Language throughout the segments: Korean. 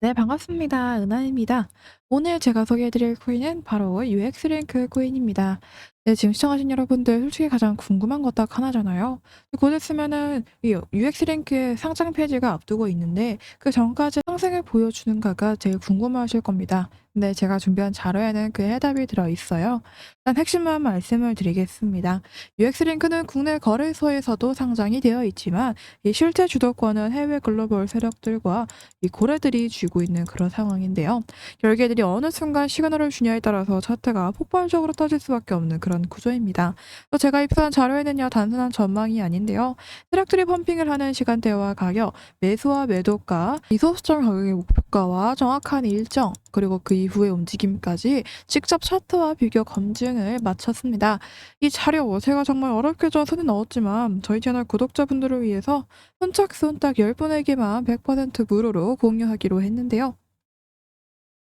네, 반갑습니다. 은하입니다. 오늘 제가 소개해드릴 코인은 바로 UX링크 코인입니다. 네, 지금 시청하신 여러분들 솔직히 가장 궁금한 것 딱 하나잖아요. 곧 있으면은 이 UX링크의 상장 페이지가 앞두고 있는데 그 전까지 상승을 보여주는가가 제일 궁금하실 겁니다. 근데 제가 준비한 자료에는 그 해답이 들어있어요. 일단 핵심만 말씀을 드리겠습니다. UX링크는 국내 거래소에서도 상장이 되어 있지만 이 실제 주도권은 해외 글로벌 세력들과 이 고래들이 쥐고 있는 그런 상황인데요. 결계들이 어느 순간 시그널을 주냐에 따라서 차트가 폭발적으로 터질 수밖에 없는 그런 구조입니다. 또 제가 입수한 자료에는요 단순한 전망이 아닌데요. 세력들이 펌핑을 하는 시간대와 가격, 매수와 매도가, 이소수점 가격의 목표가와 정확한 일정, 그리고 그 이후의 움직임까지 직접 차트와 비교 검증을 마쳤습니다. 이 자료 제가 정말 어렵게 좀 손에 넣었지만 저희 채널 구독자분들을 위해서 선착순 딱 10분에게만 100% 무료로 공유하기로 했는데요.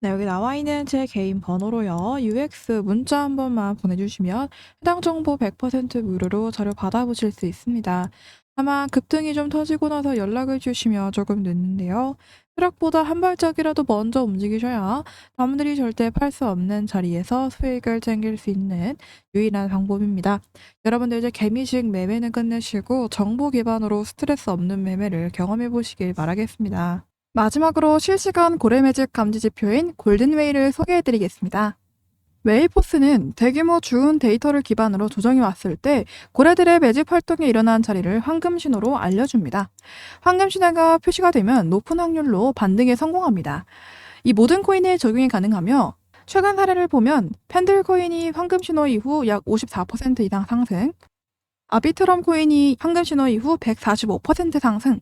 네, 여기 나와 있는 제 개인 번호로요. UX 문자 한 번만 보내주시면 해당 정보 100% 무료로 자료 받아보실 수 있습니다. 다만 급등이 좀 터지고 나서 연락을 주시면 조금 늦는데요. 수락보다 한 발짝이라도 먼저 움직이셔야 남들이 절대 팔 수 없는 자리에서 수익을 챙길 수 있는 유일한 방법입니다. 여러분들 이제 개미식 매매는 끝내시고 정보 기반으로 스트레스 없는 매매를 경험해 보시길 바라겠습니다. 마지막으로 실시간 고래 매집 감지 지표인 골든웨이를 소개해 드리겠습니다. 웨이포스는 대규모 주운 데이터를 기반으로 조정이 왔을 때 고래들의 매집 활동이 일어난 자리를 황금 신호로 알려줍니다. 황금 신호가 표시가 되면 높은 확률로 반등에 성공합니다. 이 모든 코인에 적용이 가능하며 최근 사례를 보면 펜들 코인이 황금 신호 이후 약 54% 이상 상승, 아비트럼 코인이 황금 신호 이후 145% 상승,